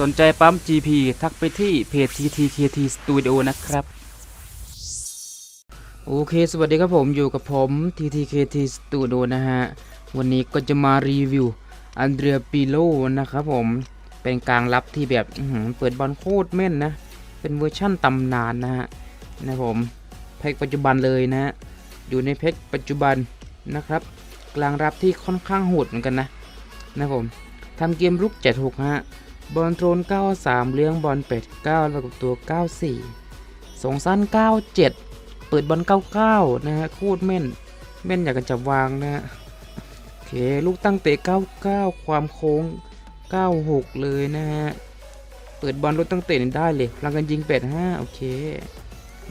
สนใจปั๊ม GP ทักไปที่เพจ TTKT Studio นะครับ โอเคสวัสดีครับผมอยู่กับผม TTKT Studio นะฮะ วันนี้ก็จะมารีวิวอันเดรียปิโลนะครับผมเป็นกลางรับที่แบบเปิดบอลโคตรแม่นนะ เป็นเวอร์ชั่นตำนานนะฮะนะผมแพ็กปัจจุบันเลยนะฮะ อยู่ในแพ็กปัจจุบันนะครับ กลางรับที่ค่อนข้างโหดเหมือนกันนะนะผมทำเกมรุก 76ฮะ บอลโทรน93 เลี้ยงบอลเป็ด9แล้วกับตัว 94ส่งสั้น 97 เปิดบอล99 นะฮะโคตรแม่น แม่นอยากจะจับวางนะฮะโอเค ลูกตั้งเตะ 99 ความโค้ง 96 เลยนะฮะ เปิดบอลลูกตั้งเตะได้เลยพลังกันยิง85โอเค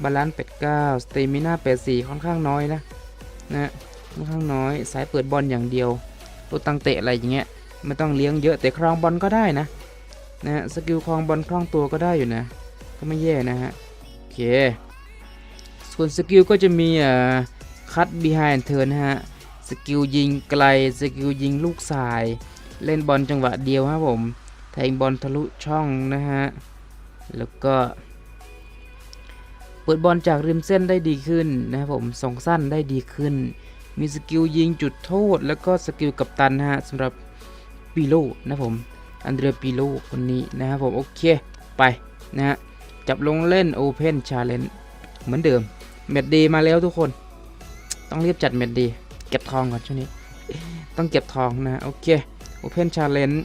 บาลานซ์89สเตมิน่า84ค่อนข้างน้อยนะนะฮะค่อนข้างน้อย สายเปิดบอลอย่างเดียวลูกตั้งเตะอะไรอย่างเงี้ยไม่ต้องเลี้ยงเยอะแต่ครองบอลก็ได้นะ นะฮะสกิลครองบอลคล่องตัวก็ได้อยู่นะ ก็ไม่แย่นะฮะ โอเค ส่วนสกิลก็จะมีอ่อคัด behind turn นะฮะ สกิลยิงไกล สกิลยิงลูกสาย เล่นบอลจังหวะเดียวครับผมแทงบอลทะลุช่องนะฮะ แล้วก็ เปิดบอลจากริมเส้นได้ดีขึ้นนะครับผมส่งสั้นได้ดีขึ้น มีสกิลยิงจุดโทษ แล้วก็สกิลกัปตันนะฮะสำหรับปีโลนะผม อันเดรปิโลคนนี้นะครับผมโอเคไปนะฮะจับลงเล่น Open Challenge เหมือนเดิมแมตช์ดีมาแล้วทุกคน ต้องรีบจัดแมตช์ดี เก็บทองก่อนช่วงนี้ ต้องเก็บทองนะโอเค Open Challenge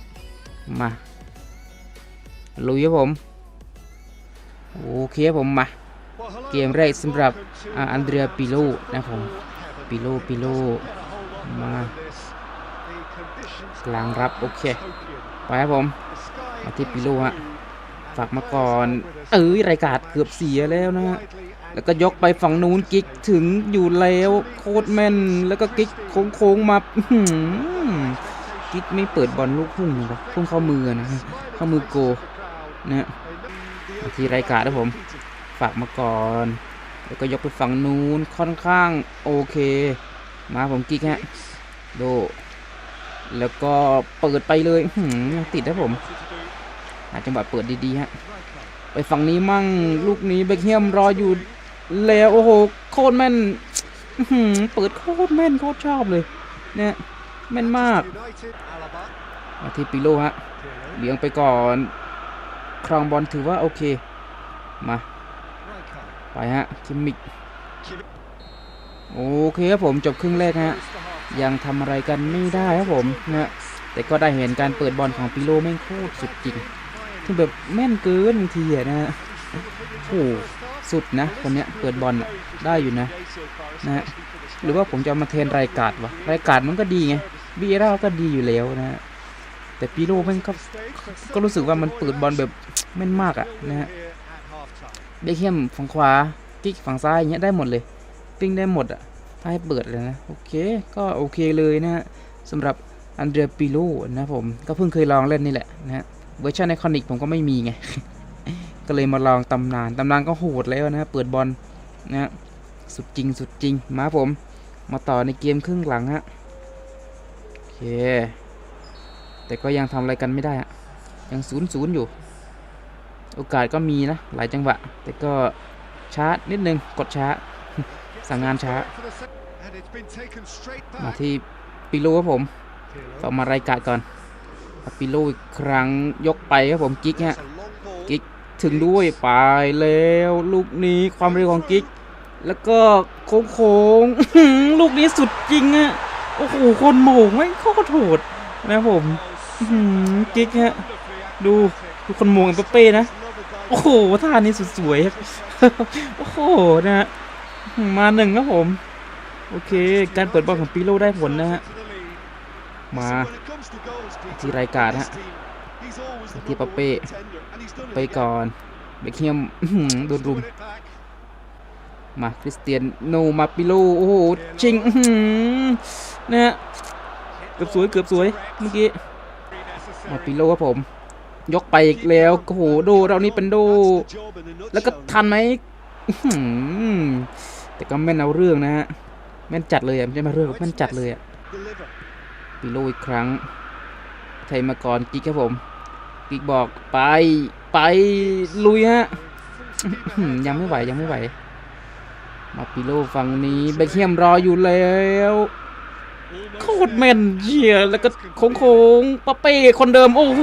มาลุยครับผม โอเคครับผมมา เกมแรกสำหรับอันเดรียปิโลนะครับผมปิโลปิโลมากลางรับ โอเค ไปครับผมมาที่ปิโลฮะฝากมาก่อน เอ้ยรายการเกือบเสียแล้วนะฮะแล้วก็ยกไปฝั่งนู้นกิ๊กถึงอยู่แล้วโคตรแม่น แล้วก็กิ๊กโค้งๆมาหือกิ๊กไม่เปิดบอลลูกพุ่งหรอกพุ่งเข้ามือนะเข้ามือโกนะมาที่รายการนะผมฝากมาก่อน แล้วก็ยกไปฝั่งนู้นค่อนข้างโอเค มาผมกิ๊กฮะโด แล้วก็เปิดไปเลยหืติดนะผมหาจังหวะเปิดดีๆฮะไปฝั่งนี้มั่งลูกนี้เบคแฮมรออยู่แล้วโอ้โหโคตรแม่นหือเปิดโคตรแม่นโคตรชอบเลย เนี่ยแม่นมากมาที่ปิโลฮะเลี้ยงไปก่อน ครองบอลถือว่าโอเค มา ไปฮะคิมมิกโอเคครับผมจบครึ่งแรกฮะ ยังทำอะไรกันไม่ได้ครับผมนะแต่ก็ได้เห็นการเปิดบอลของปิโลแม่งโคตรสุดจริงคือแบบแม่นเกินบางทีอะนะฮะโอ้โหสุดนะคนเนี้ยเปิดบอลได้อยู่นะนะหรือว่าผมจะมาเทนรายการวะรายการมันก็ดีไงบีเอร่าก็ดีอยู่แล้วนะแต่ปิโลแม่งก็ก็รู้สึกว่ามันเปิดบอลแบบแม่นมากอะนะฮะเบคแฮมฝั่งขวากิ๊กฝั่งซ้ายอย่างเงี้ยได้หมดเลย ปิ้งได้หมดอะ ถ้าให้เปิดเลยนะ โอเค ก็โอเคเลยนะฮะสำหรับอันเดรียปิโลนะผม ก็เพิ่งเคยลองเล่นนี่แหละนะฮะเวอร์ชันไอคอนิกผมก็ไม่มีไง ก็เลยมาลองตำนาน ตำนานก็โหดแล้วนะฮะเปิดบอลนะฮะสุดจริงสุดจริง มาผม มาต่อในเกมครึ่งหลังฮะโอเค แต่ก็ยังทำอะไรกันไม่ได้ฮะยังศูนย์ศูนย์อยู่ โอกาสก็มีนะ หลายจังหวะ แต่ก็ช้านิดนึง กดช้า สั่งงานช้า มาที่ปิโลครับผมต่อมารายการก่อนปิโลอีกครั้งยกไปครับผมกิ๊กฮะกิ๊กถึงด้วยไปแล้วลูกนี้ความเร็วของกิ๊กแล้วก็โค้งโค้งๆอื้อหือลูกนี้สุดจริงอะโอ้โหคนโหมงไม่งโคตรโหดนะครับผมอื้อหือกิ๊กฮะดูดูคนโมงเอ็มเป้นะโอ้โหท่านี้สุดสวยครับโอ้โหนะฮะอื้อมาหนึ่งครับผม โอเค การเปิดบอลของปิโลได้ผลนะฮะ มาที่รายการฮะที่ปาเป้ไปก่อนเบคแฮมอื้อหือโดนรุม มาคริสเตียนโนมาปิโลโอ้โหชิงนะฮะเกือบสวยเกือบสวยเมื่อกี้มาปิโลครับผม ยกไปอีกแล้วโอ้โหโดเรานี่เป็นโด แล้วก็ทันไหมแต่ก็แม่นเอาเรื่องนะฮะ แม่นจัดเลยอะไม่ใช่มาเรื่องแม่นจัดเลยอะปิโลอีกครั้งไทยมาก่อนกิ๊กครับผมกิกบอกไปไปลุยฮะยังไม่ไหวยังไม่ไหว มาปิโลฝั่งนี้เบคแฮมรออยู่แล้วโคตรแม่นเชียแล้วก็โค้งโค้งๆปะเป้คนเดิมโอ้โห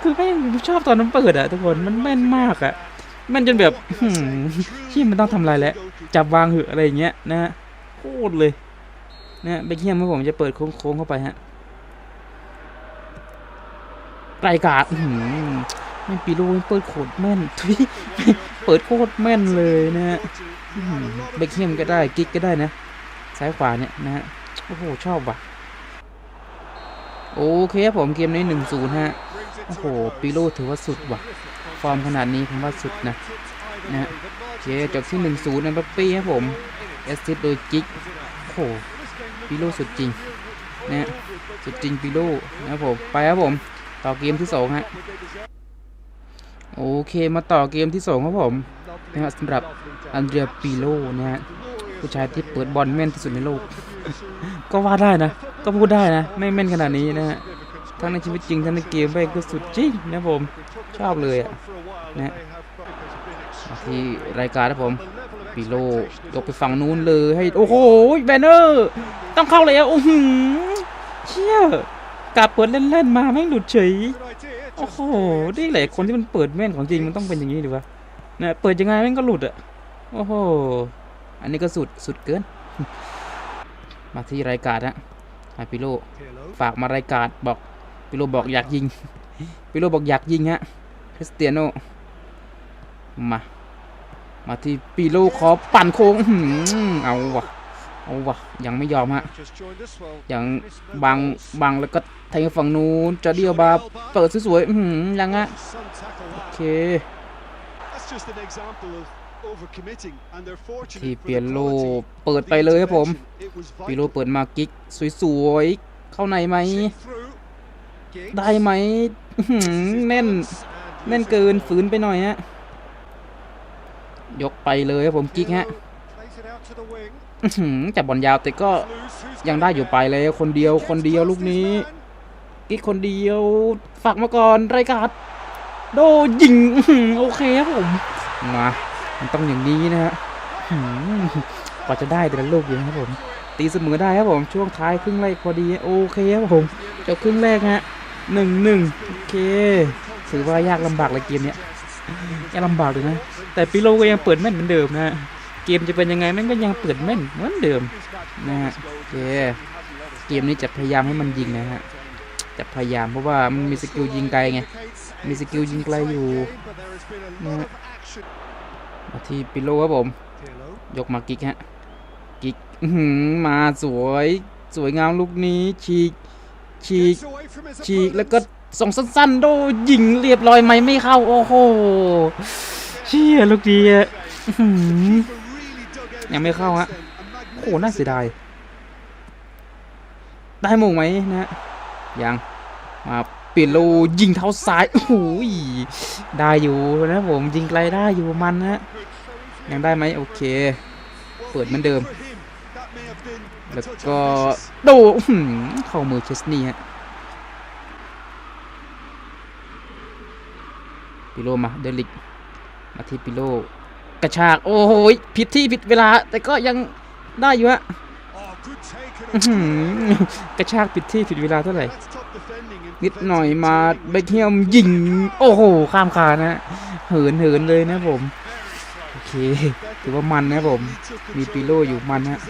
คือแม่งชอบตอนนั้นเปิดอะทุกคนมันแม่นมากอะแม่นจนแบบอื้อหือเชี่ยมันต้องทำอะไรแล้วจับวางเหอะอะไรอย่างเงี้ยนะฮะ โคตรเลยนะฮะเบคแฮมครับผมจะเปิดโค้งโค้งเข้าไปฮะไกลกาดไม่ปีโลเปิดโคตรแม่นทุยเปิดโคตรแม่นเลยนะฮะเบคแฮมก็ได้กิ๊กก็ได้นะซ้ายขวาเนี่ยนะฮะโอ้โหชอบว่ะโอเคครับผมเกมนี้หนึ่งศูนย์ฮะโอ้โหปิโลถือว่าสุดว่ะ ฟอร์มขนาดนี้ผมว่าสุดนะนะฮะโอเคจบที่หนึ่งศูนย์นะบัปปี้ครับผม แอสซิสโดยกิกโอ้โหปิโลสุดจริงนะสุดจริงปิโลนะครับผมไปครับผมต่อเกมที่สองฮะโอเคมาต่อเกมที่สองครับผมนะฮะสำหรับอันเดรียปิโลนะฮะผู้ชายที่เปิดบอลแม่นที่สุดในโลก ก็ว่าได้นะ ก็พูดได้นะ ไม่แม่นขนาดนี้นะฮะทั้งในชีวิตจริงทั้งในเกมไปก็สุดจริงนะผมชอบเลยอะนะที่รายการนะผม ปิโลยกไปฝั่งนู้นเลยให้โอ้โหแบนเนอร์ต้องเข้าแล้วโอ้โหเชี่ยกาเปิดเล่นๆมาแม่งหลุดเฉยโอ้โหนี่แหละคนที่มันเปิดแม่นของจริงมันต้องเป็นอย่างนี้ดีวะเนี่ยเปิดยังไงแม่งก็หลุดอะโอ้โหอันนี้ก็สุดสุดเกิน มาที่รายการนะให้ปิโลฝากมารายการบอกปิโลบอกอยากยิงปิโลบอกอยากยิงฮะคริสเตียโนมา มาที่ปิโลขอปั่นโค้งเอาวะเอาวะยังไม่ยอมฮะอย่างบังบังแล้วก็แทงฝั่งนู้นจะเดียวบาเปิดสวยๆยังอะโอเคที่เปียโลเปิดไปเลยครับผมปีโลเปิดมากิกสวยๆเข้าในไหมได้ไหมแน่นแน่นเกินฝืนไปหน่อยฮะ ยกไปเลยครับผมกิ๊กฮะอื้อหือจับบอลยาวแต่ก็ยังได้อยู่ไปเลยคนเดียวคนเดียวลูกนี้ กิ๊กคนเดียวฝากมาก่อนรายการโดยิงอื้อหือโอเคครับผมมามันต้องอย่างนี้นะฮะหืมกว่าจะได้แต่ละลูกอยู่นะครับผมตีเสมอได้ครับผมช่วงท้ายครึ่งแรกพอดีโอเคครับผมจบครึ่งแรกฮะหนึ่งหนึ่งโอเคถือว่ายากลำบากเลยเกมเนี้ย ยากลำบากเลยนะ แต่ปิโลก็ยังเปิดแม่นเหมือนเดิมนะ เกมจะเป็นยังไงแม่งก็ยังเปิดแม่นเหมือนเดิมนะฮะเคเกมนี้จะพยายามให้มันยิงนะฮะ จะพยายามเพราะว่ามันมีสกิลยิงไกลไง มีสกิลยิงไกลอยู่นะมาที่ปิโลครับผม ยกมากิกฮะ กิกมาสวย สวยงามลูกนี้ฉีกฉีกฉีกแล้วก็ ส่งสั้นๆ โดยิงเรียบร้อยไหมไม่เข้า โอ้โหเชี่ยลูกดีอะยังไม่เข้าฮะโอ้โหน่าเสียดายได้มงไหมนะฮะยังมาปิดโลยิงเท้าซ้ายโอ้โหยได้อยู่นะผมยิงไกลได้อยู่มันนะยังได้ไหมโอเค เปิดเหมือนเดิม แล้วก็โดเข้ามือเชสนี่ฮะ ปิโลมาเดลิกมาที่ปิโลกระชาก โอ้โหผิดที่ผิดเวลา แต่ก็ยังได้อยู่ฮะกระชากผิดที่ผิดเวลาเท่าไหร่ นิดหน่อยมาเบคแฮมยิง โอ้โห ข้ามคานนะเหินเหินเลยนะผม โอเค ถือว่ามันนะผม มีปิโลอยู่มันฮะ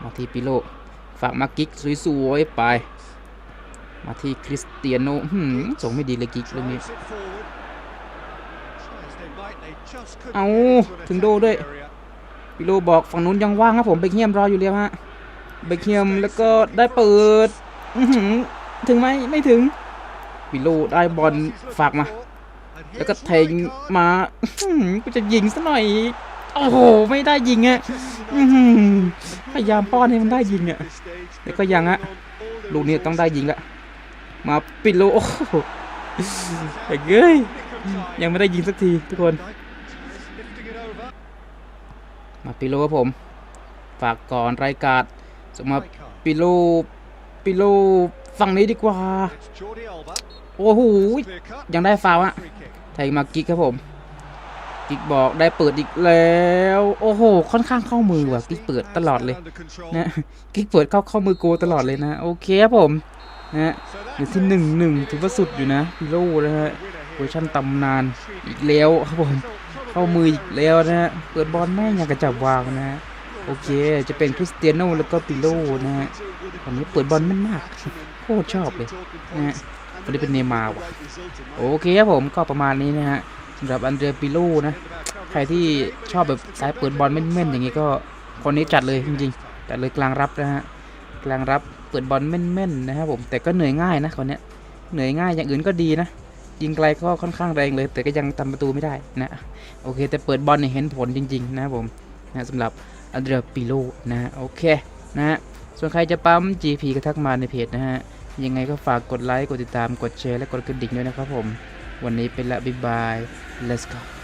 มาที่ปิโลฝากมากิกสวยๆไป มาที่คริสเตียโนส่งไม่ดีเลยกิกเรื่องนี้ เอาถึงโดด้วยปิโลบอกฝั่งนู้นยังว่างครับผมเบคแฮมรออยู่แล้วฮะเบคแฮมแล้วก็ได้เปิดถึงไหมไม่ถึงปิโลได้บอลฝากมา แล้วก็แทงมากูจะยิงซะหน่อย โอ้โหไม่ได้ยิงอะพยายามป้อนให้มันได้ยิงอะแต่ก็ยังอะลูกนี้ต้องได้ยิงละ มาปิโลโอ้โหเฮ้ยยังไม่ได้ยิงสักทีทุกคน มาปิโลครับผม ฝากก่อนรายการส่งมาปิโลปิโลฝั่งนี้ดีกว่า โอ้โหยังได้ฟาวอะไทยมากิกครับผม กิกบอกได้เปิดอีกแล้ว โอ้โห ค่อนข้างเข้ามือว่ะกิกเปิดตลอดเลยนะกิกเปิดเข้าเข้ามือโกตลอดเลยนะ โอเคครับผม นะฮะอยู่ที่หนึ่งหนึ่งถือว่าสุดอยู่นะพิโลนะฮะเวอร์ชันตำนานอีกแล้วครับผมเข้ามืออีกแล้วนะฮะเปิดบอลแม่งอยางกระจับวางนะฮะโอเค จะเป็นคริสเตียโนแล้วก็ปิโลนะฮะวันนี้เปิดบอลแม่นมากโคตรชอบเลยนะฮะวันนี้เป็นเนมาว่ะโอเคครับผมก็ประมาณนี้นะฮะสำหรับอันเดรปิโลนะใครที่ชอบแบบสายเปิดบอลแม่นๆอย่างงี้ก็คนนี้จัดเลยจริงๆจัดเลยกลางรับนะฮะกลางรับ เปิดบอลแม่นๆนะครับผมแต่ก็เหนื่อยง่ายนะคนเนี้ยเหนื่อยง่ายอย่างอื่นก็ดีนะยิงไกลก็ค่อนข้างแรงเลย แต่ก็ยังทำประตูไม่ได้นะโอเค แต่เปิดบอลเนี่ยเห็นผลจริง ๆ นะครับผมนะสำหรับอันเดรปิโลนะโอเคนะฮะส่วนใครจะปั๊ม GP ก็ทักมาในเพจนะฮะ ยังไงก็ฝากกดไลค์ กดติดตาม กดแชร์ และกดกระดิ่งด้วยนะครับผม วันนี้เป็นละ บ๊ายบาย let's go